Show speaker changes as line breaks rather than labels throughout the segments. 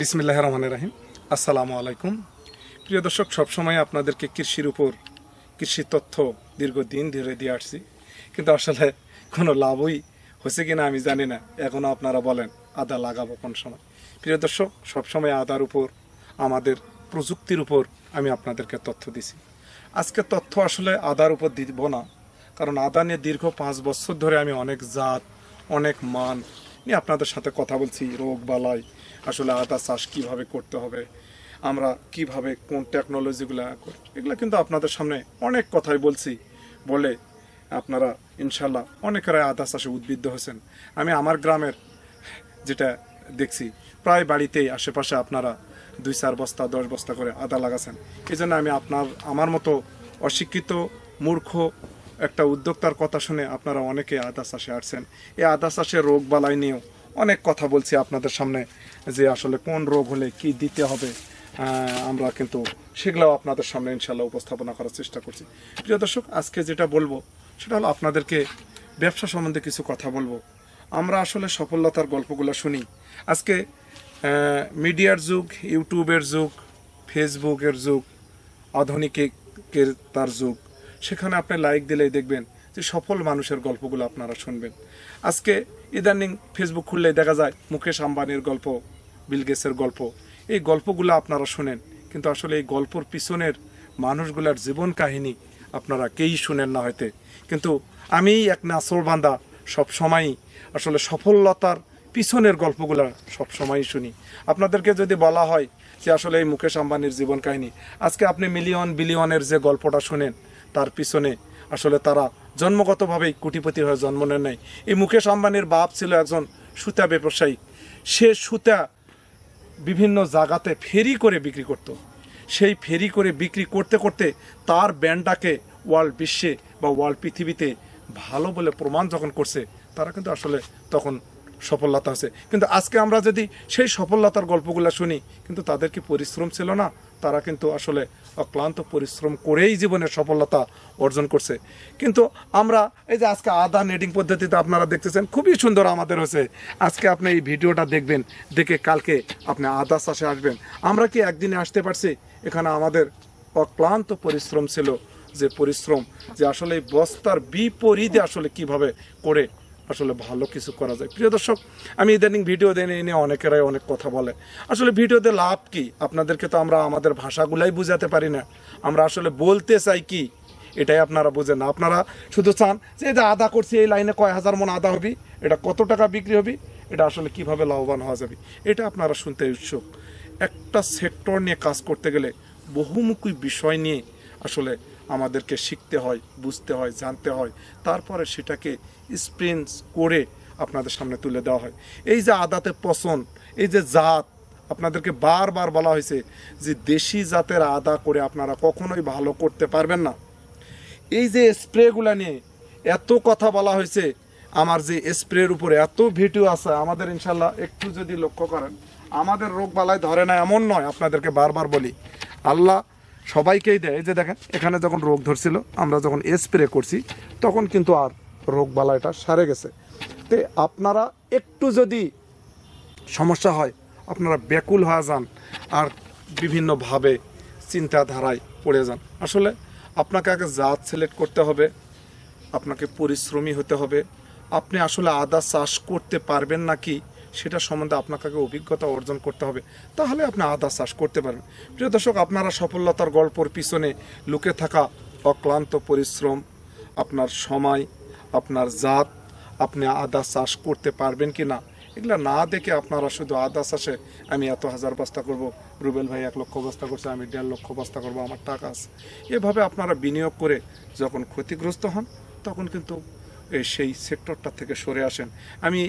বিসমিল্লাহ রহমান রাহিম আসসালামু আলাইকুম প্রিয় দর্শক, সবসময় আপনাদেরকে কৃষির উপর কৃষি তথ্য দীর্ঘদিন ধরে দিয়ে আসছি। কিন্তু আসলে কোনো লাভই হয়েছে কিনা আমি জানি না। এখনও আপনারা বলেন, আদা লাগাবো কোন সময়। প্রিয় দর্শক, সবসময় আদার উপর, আমাদের প্রযুক্তির উপর আমি আপনাদেরকে তথ্য দিছি। আজকে তথ্য আসলে আদার উপর দিব না। কারণ আদা নিয়ে দীর্ঘ পাঁচ বছর ধরে আমি অনেক জাত, অনেক মান নিয়ে আপনাদের সাথে কথা বলছি। রোগ বালাই আসলে আদা চাষ কীভাবে করতে হবে, আমরা কীভাবে কোন টেকনোলজিগুলো করি, এগুলো কিন্তু আপনাদের সামনে অনেক কথাই বলছি, বলে আপনারা ইনশাল্লাহ অনেকেরাই আদা চাষে উদ্বুদ্ধ হয়েছেন। আমি আমার গ্রামের যেটা দেখছি, প্রায় বাড়িতেই আশেপাশে আপনারা দুই চার বস্তা, দশ বস্তা করে আদা লাগাছেন। এই জন্য আমি আপনার, আমার মতো অশিক্ষিত, মূর্খ একটা উদ্যোক্তার কথা শুনে আপনারা অনেকে আদা চাষে আসছেন এই আদা চাষে রোগ বালাই নিয়েও অনেক কথা বলছি আপনাদের সামনে যে আসলে কোন রোগ হলে কি দিতে হবে। আমরা কিন্তু সেগুলো আপনাদের সামনে ইনশাল্লাহ উপস্থাপনা করার চেষ্টা করছি। প্রিয় দর্শক, আজকে যেটা বলব, সেটা হলো আপনাদেরকে ব্যবসা সম্বন্ধে কিছু কথা বলব। আমরা আসলে সফলতার গল্পগুলো শুনি। আজকে মিডিয়ার যুগ, ইউটিউবের যুগ, ফেসবুকের যুগ, আধুনিকের তার যুগ। সেখানে আপনি লাইক দিলেই দেখবেন যে সফল মানুষের গল্পগুলো আপনারা শুনবেন। আজকে ইদানিং ফেসবুক খুললেই দেখা যায় মুকেশ আম্বানির গল্প বিল গেটসের গল্প। এই গল্পগুলো আপনারা শুনেন, কিন্তু আসলে এই গল্পর পিছনের মানুষগুলার জীবন কাহিনী আপনারা কেই শুনেন না হয়তো। কিন্তু আমি এক নাসর বান্দা সব সময়ই আসলে সফলতার পিছনের গল্পগুলো সব সময়ই শুনি। আপনাদেরকে যদি বলা হয় যে আসলে এই মুকেশ আম্বানির জীবন কাহিনী, আজকে আপনি মিলিয়ন বিলিয়নের যে গল্পটা শুনেন, তার পিছনে আসলে তারা জন্মগতভাবেই কোটিপতি হয়ে জন্ম নেন নাই। এই মুকেশ আম্বানির বাপ ছিল একজন সুতা ব্যবসায়ী। সে সুতা বিভিন্ন জায়গাতে ফেরি করে বিক্রি করত। সেই ফেরি করে বিক্রি করতে করতে তার ব্যান্ডটাকে ওয়ার্ল্ড বিশ্বে বা ওয়ার্ল্ড পৃথিবীতে ভালো বলে প্রমাণ যখন করছে, তারা কিন্তু আসলে তখন সফলতা আছে। কিন্তু আজকে আমরা যদি সেই সফলতার গল্পগুলো শুনি, কিন্তু তাদের কি পরিশ্রম ছিল না? তারা কিন্তু আসলে অক্লান্ত পরিশ্রম করেই জীবনের সফলতা অর্জন করছে। কিন্তু আমরা এই যে আজকে আদা নেডিং পদ্ধতিতে আপনারা দেখতেছেন, খুবই সুন্দর আমাদের হয়েছে। আজকে আপনি এই ভিডিওটা দেখবেন, দেখে কালকে আপনি আদা চাষে আসবেন। আমরা কি একদিনে আসতে পারছি? এখানে আমাদের অক্লান্ত পরিশ্রম ছিল, যে পরিশ্রম, যে আসলে বস্তার বিপরীতে আসলে কীভাবে করে আসলে ভালো কিছু করা যায়। প্রিয় দর্শক, আমি ইদানিং ভিডিও দেন এই নিয়ে অনেকেরাই অনেক কথা বলে। আসলে ভিডিওতে লাভ কি? আপনাদেরকে তো আমরা আমাদের ভাষাগুলাই বুঝাতে পারি না। আমরা আসলে বলতে চাই কি? এটাই আপনারা বোঝেন না। আপনারা শুধু চান যে যে আদা করছি, এই লাইনে কয় হাজার মন আদা হবি, এটা কত টাকা বিক্রি হবি, এটা আসলে কীভাবে লাভবান হওয়া যাবে? এটা আপনারা শুনতে উৎসুক একটা সেক্টর নিয়ে কাজ করতে গেলে বহুমুখী বিষয় নিয়ে আসলে আমাদেরকে শিখতে হয়, বুঝতে হয়, জানতে হয়। তারপরে সেটাকে স্প্রেন্স করে আপনাদের সামনে তুলে দেওয়া হয়। এই যে আদাতে পছন্দ এই যে জাত, আপনাদেরকে বারবার বলা হয়েছে যে দেশি জাতের আদা করে আপনারা কখনোই ভালো করতে পারবেন না। এই যে স্প্রেগুলা নিয়ে এত কথা বলা হয়েছে, আমার যে স্প্রের উপরে এত ভিডিও আছে, আমাদের ইনশাল্লাহ একটু যদি লক্ষ্য করেন, আমাদের রোগ বালাই ধরে না, এমন নয়, আপনাদেরকে বারবার বলি। আল্লাহ সবাইকেই দেয়। যে দেখেন, এখানে যখন রোগ ধরছিল, আমরা যখন স্প্রে করছি, তখন কিন্তু আর রোগ বালাইটা সারে গেছে। তে আপনারা একটু যদি সমস্যা হয়, আপনারা ব্যাকুল হয়ে যান আর বিভিন্নভাবে চিন্তাধারায় পড়ে যান। আসলে আপনাকে আগে জাত সিলেক্ট করতে হবে, আপনাকে পরিশ্রমী হতে হবে। আপনি আসলে আদা চাষ করতে পারবেন নাকি? সেটা সম্বন্ধে আপনাকে অভিজ্ঞতা অর্জন করতে হবে। তাহলে আপনি আদা চাষ করতে পারবেন প্রিয় দর্শক, আপনারা সফলতার গল্পর পিছনে লুকে থাকা অক্লান্ত পরিশ্রম, আপনার সময়, আপনার জাত, আপনি আদা চাষ করতে পারবেন কি না এগুলো না দেখে আপনারা শুধু আদা চাষে আমি এত হাজার বস্তা করব, রুবেল ভাই এক লক্ষ বস্তা করছে, আমি দেড় লক্ষ বস্তা করব, আমার টাকা আছে। এভাবে আপনারা বিনিয়োগ করে যখন ক্ষতিগ্রস্ত হন, তখন কিন্তু সেই সেক্টরটা থেকে সরে আসেন। আমি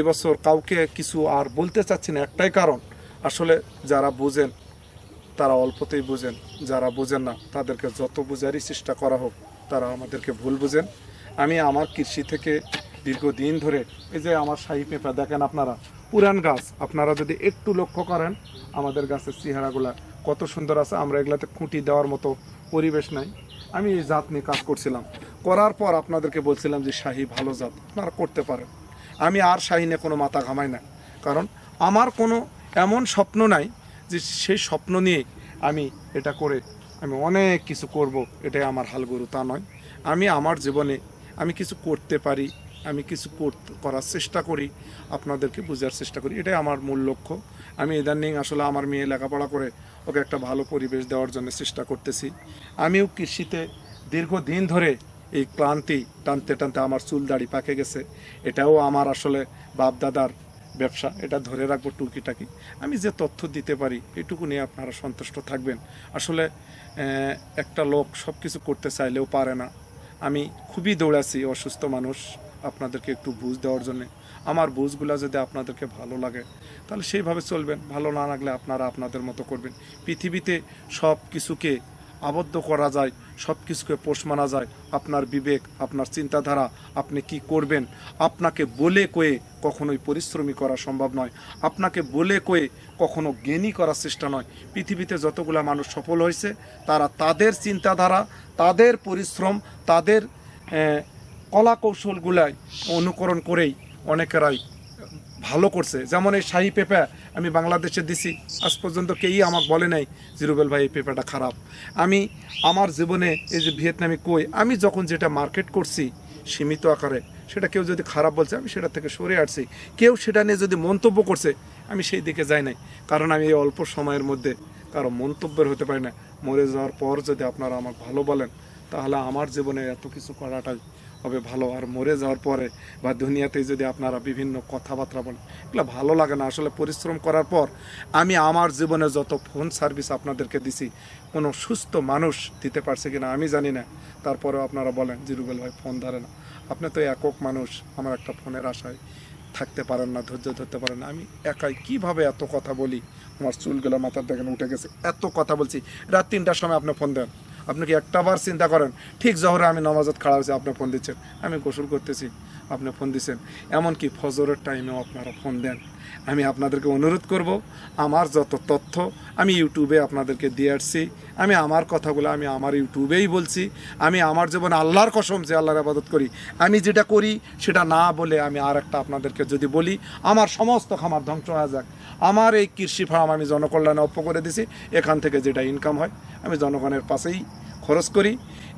এবছর কাউকে কিছু আর বলতে চাচ্ছি না, একটাই কারণ। আসলে যারা বোঝেন, তারা অল্পতেই বোঝেন। যারা বোঝেন না, তাদেরকে যত বোঝারই চেষ্টা করা হোক, তারা আমাদেরকে ভুল বোঝেন। আমি আমার কৃষি থেকে দীর্ঘদিন ধরে, এই যে আমার শাহী পেঁপা, দেখেন আপনারা, পুরান গাছ। আপনারা যদি একটু লক্ষ্য করেন, আমাদের গাছের চেহারাগুলা কত সুন্দর আছে। আমরা এগুলাতে খুঁটি দেওয়ার মতো পরিবেশ নাই। আমি এই জাত নিয়ে কাজ করছিলাম। করার পর আপনাদেরকে বলছিলাম যে শাহি ভালো জাত, আপনারা করতে পারেন। আমি আর শাহিনে কোনো মাথা ঘামাই না। কারণ আমার কোনো এমন স্বপ্ন নাই যে সেই স্বপ্ন নিয়ে আমি এটা করে আমি অনেক কিছু করব, এটাই আমার হালগরু, তা নয়। আমি আমার জীবনে আমি কিছু করতে পারি, আমি কিছু করার চেষ্টা করি, আপনাদেরকে বোঝার চেষ্টা করি, এটাই আমার মূল লক্ষ্য। আমি ইদানিং আসলে আমার মেয়ে লেখাপড়া করে ওকে একটা ভালো পরিবেশ দেওয়ার জন্য চেষ্টা করতেছি। আমিও কৃষিতে দীর্ঘদিন ধরে এই ক্লান্তি টানতে টানতে আমার চুল দাড়ি পাকে গেছে। এটাও আমার আসলে বাপ দাদার ব্যবসা। এটা ধরে রাখব টুকিটাকি আমি যে তথ্য দিতে পারি এটুকু নিয়ে আপনারা সন্তুষ্ট থাকবেন। আসলে একটা লোক সব কিছু করতে চাইলেও পারে না। আমি খুবই দৌড়াচ্ছি, অসুস্থ মানুষ, আপনাদেরকে একটু বুঝ দেওয়ার জন্য। আমার বুঝগুলো যদি আপনাদেরকে ভালো লাগে, তাহলে সেইভাবে চলবেন। ভালো না লাগলে আপনারা আপনাদের মতো করবেন। পৃথিবীতে সব কিছুকে আবদ্ধ করা যায় সব কিছুকে পোষ মানা যায়। আপনার বিবেক, আপনার চিন্তাধারা, আপনি কি করবেন? আপনাকে বলে কয়ে কখনোই পরিশ্রমী করা সম্ভব নয়। আপনাকে বলে কয়ে কখনো জ্ঞানী করার চেষ্টা নয়। পৃথিবীতে যতগুলা মানুষ সফল হয়েছে, তারা তাদের চিন্তাধারা, তাদের পরিশ্রম, তাদের কলা কৌশলগুলাই অনুকরণ করেই অনেকেরাই ভালো করছে। যেমন এই শাহি পেঁপা আমি বাংলাদেশে দিছি, আজ পর্যন্ত কেউই আমাকে বলে নাই, জিরুবেল ভাই এই পেঁপাটা খারাপ। আমি আমার জীবনে এই যে ভিয়েতনামি কই, আমি যখন যেটা মার্কেট করছি সীমিত আকারে, সেটা কেউ যদি খারাপ বলছে, আমি সেটা থেকে সরে আসছি। কেউ সেটা নিয়ে যদি মন্তব্য করছে, আমি সেই দিকে যাই নাই। কারণ আমি এই অল্প সময়ের মধ্যে কারও মন্তব্যের হতে পারি না। মরে যাওয়ার পর যদি আপনারা আমাকে ভালো বলেন, তাহলে আমার জীবনে এত কিছু করাটাই হবে ভালো। আর মরে যাওয়ার পরে বা দুনিয়াতে যদি আপনারা বিভিন্ন কথাবার্তা বলেন, এগুলো ভালো লাগে না। আসলে পরিশ্রম করার পর আমি আমার জীবনে যত ফোন সার্ভিস আপনাদেরকে দিছি, কোনো সুস্থ মানুষ দিতে পারছে কিনা আমি জানি না। তারপরেও আপনারা বলেন জিরুবেল ভাই ফোন ধরে না। আপনি তো একক মানুষ, আমার একটা ফোনের আশায় থাকতে পারেন না, ধৈর্য ধরতে পারেন না। আমি একাই কীভাবে এত কথা বলি? আমার চুলগুলো মাথার দেখেন উঠে গেছে। এত কথা বলছি। রাত তিনটার সময় আপনি ফোন দেন। আপনি কি একটা বার চিন্তা করেন? ঠিক জহরে আমি নমাজত খাড়া হয়েছি, আপনি ফোন দিচ্ছেন। আমি গোসল করতেছি, আপনি ফোন দিচ্ছেন। এমনকি ফজরের টাইমেও আপনারা ফোন দেন। আমি আপনাদেরকে অনুরোধ করব, আমার যত তথ্য আমি ইউটিউবে আপনাদেরকে দিয়ে আসছি। আমি আমার কথাগুলো আমি আমার ইউটিউবেই বলছি। আমি আমার জীবনে আল্লাহর কসম যে আল্লাহর আবাদত করি। আমি যেটা করি, সেটা না বলে আমি আর একটা আপনাদেরকে যদি বলি, আমার সমস্ত খামার ধ্বংস হয়ে যাক। আমার এই কৃষি ফার্ম আমি জনকল্যাণে অপ্প করে দিছি। এখান থেকে যেটা ইনকাম হয় আমি জনগণের পাশেই খরচ করি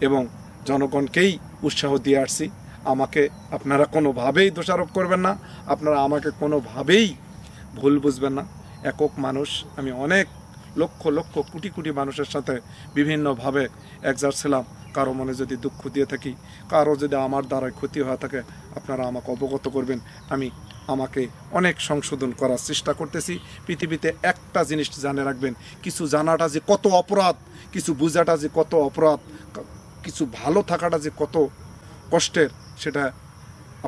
এবং জনগণকেই উৎসাহ দিয়ে আসছি। আমাকে আপনারা কোনোভাবেই দোষারোপ করবেন না। আপনারা আমাকে কোনোভাবেই ভুল বুঝবেন না। একক মানুষ, আমি অনেক লক্ষ লক্ষ কোটি কোটি মানুষের সাথে বিভিন্নভাবে একজার ছিলাম। কারও মনে যদি দুঃখ দিয়ে থাকি, কারও যদি আমার দ্বারায় ক্ষতি হয়ে থাকে, আপনারা আমাকে অবগত করবেন। আমি আমাকে অনেক সংশোধন করার চেষ্টা করতেছি। পৃথিবীতে একটা জিনিস জানে রাখবেন, কিছু জানাটা যে কত অপরাধ, কিছু বোঝাটা যে কত অপরাধ কিছু ভালো থাকাটা যে কত কষ্টের, সেটা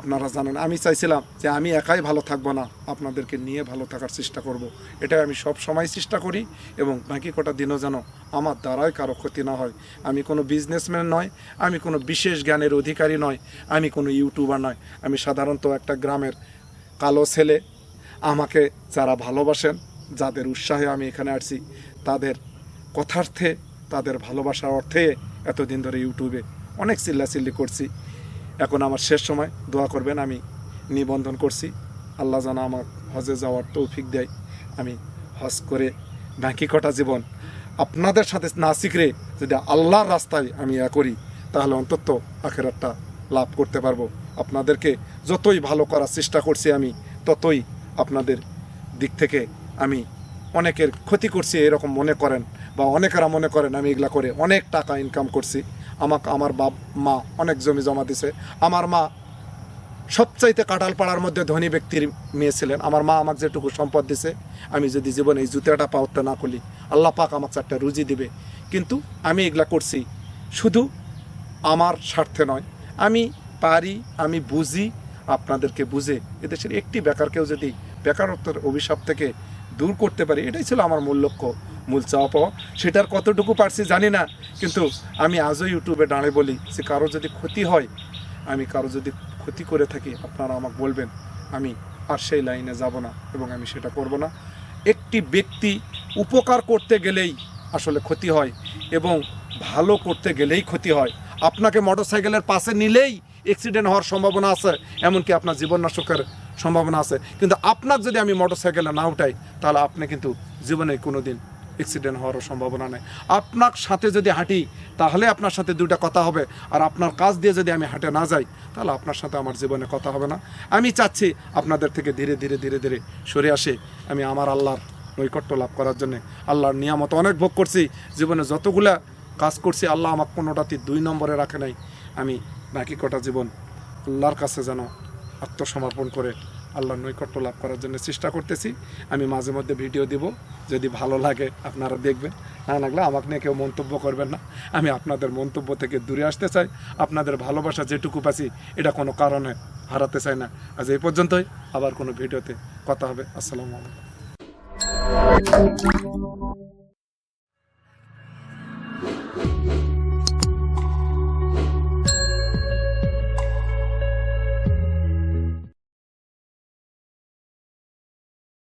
আপনারা জানেন। আমি চাইছিলাম যে আমি একাই ভালো থাকব না, আপনাদেরকে নিয়ে ভালো থাকার চেষ্টা করব। এটাই আমি সব সময় চেষ্টা করি এবং বাকি কটা দিনও যেন আমার দ্বারাই কারও ক্ষতি না হয়। আমি কোনো বিজনেসম্যান নয়, আমি কোনো বিশেষ জ্ঞানের অধিকারী নয়, আমি কোনো ইউটিউবার নয়। আমি সাধারণত একটা গ্রামের কালো ছেলে। আমাকে যারা ভালোবাসেন, যাদের উৎসাহে আমি এখানে আসছি, তাদের কথার্থে, তাদের ভালোবাসার অর্থে এতদিন ধরে ইউটিউবে অনেক চিল্লাচিল্লি করছি। এখন আমার শেষ সময়, দোয়া করবেন, আমি নিবন্ধন করছি। আল্লাহ যেন আমার হজে যাওয়ার তৌফিক দেয়। আমি হজ করে বাকি কটা জীবন আপনাদের সাথে না শিখরে যদি আল্লাহর রাস্তায় আমি এ করি, তাহলে অন্তত আখেরাতটা লাভ করতে পারব। আপনাদেরকে যতই ভালো করার চেষ্টা করছি আমি, ততই আপনাদের দিক থেকে আমি অনেকের ক্ষতি করছি, এরকম মনে করেন বা অনেকেরা মনে করেন, আমি এগুলা করে অনেক টাকা ইনকাম করছি। আমাকে আমার বাপ, মা অনেক জমি জমা দিছে। আমার মা সবচাইতে কাটাল পাড়ার মধ্যে ধনী ব্যক্তির মেয়ে ছিলেন। আমার মা আমাকে যেটুকু সম্পদ দিছে, আমি যদি জীবনে এই জুতাটা পাওয়াতে না করি, আল্লাহ পাক আমাকে চারটা রুজি দিবে। কিন্তু আমি এগুলা করছি শুধু আমার স্বার্থে নয়। আমি পারি, আমি বুঝি, আপনাদেরকে বুঝে। এদেশের একটি বেকারকেও যদি বেকারত্বের অভিশাপ থেকে দূর করতে পারি, এটাই ছিল আমার মূল লক্ষ্য। মূল চাওয়া পাওয়া। সেটার কতটুকু পারছি জানি না, কিন্তু আমি আজও ইউটিউবে দাঁড়িয়ে বলি, যে কারও যদি ক্ষতি হয়, আমি কারও যদি ক্ষতি করে থাকি, আপনারা আমাকে বলবেন, আমি আর সেই লাইনে যাব না এবং আমি সেটা করব না। একটি ব্যক্তি উপকার করতে গেলেই আসলে ক্ষতি হয় এবং ভালো করতে গেলেই ক্ষতি হয়। আপনাকে মোটরসাইকেলের পাশে নিলেই অ্যাক্সিডেন্ট হওয়ার সম্ভাবনা আছে, এমনকি আপনার জীবন নাশকের সম্ভাবনা আছে। কিন্তু আপনার যদি আমি মোটর সাইকেলে না উঠাই, তাহলে আপনি কিন্তু জীবনে কোনো দিন অ্যাক্সিডেন্ট হওয়ারও সম্ভাবনা নেই। আপনার সাথে যদি হাঁটি, তাহলে আপনার সাথে দুইটা কথা হবে। আর আপনার কাজ দিয়ে যদি আমি হাঁটে না যাই, তাহলে আপনার সাথে আমার জীবনে কথা হবে না। আমি চাচ্ছি আপনাদের থেকে ধীরে ধীরে ধীরে ধীরে সরে আসে। আমি আমার আল্লাহর নৈকট্য লাভ করার জন্য আল্লাহর নিয়ামত অনেক ভোগ করছি। জীবনে যতগুলা কাজ করছি, আল্লাহ আমাকে কোনোটাতে দুই নম্বরে রাখে নাই। আমি বাকি কটা জীবন আল্লাহর কাছে যেন আত্মসমর্পণ করে আল্লাহর নৈকট্য লাভ করার জন্য চেষ্টা করতেছি। আমি মাঝে মধ্যে ভিডিও দিব, যদি ভালো লাগে আপনারা দেখবেন। না লাগলে আমাকে নিয়ে কেউ মন্তব্য করবেন না। আমি আপনাদের মন্তব্য থেকে দূরে আসতে চাই। আপনাদের ভালোবাসা যেটুকু পাচ্ছি, এটা কোনো কারণে হারাতে চাই না। আজ এই পর্যন্তই। আবার কোনো ভিডিওতে কথা হবে। আসসালামু আলাইকুম।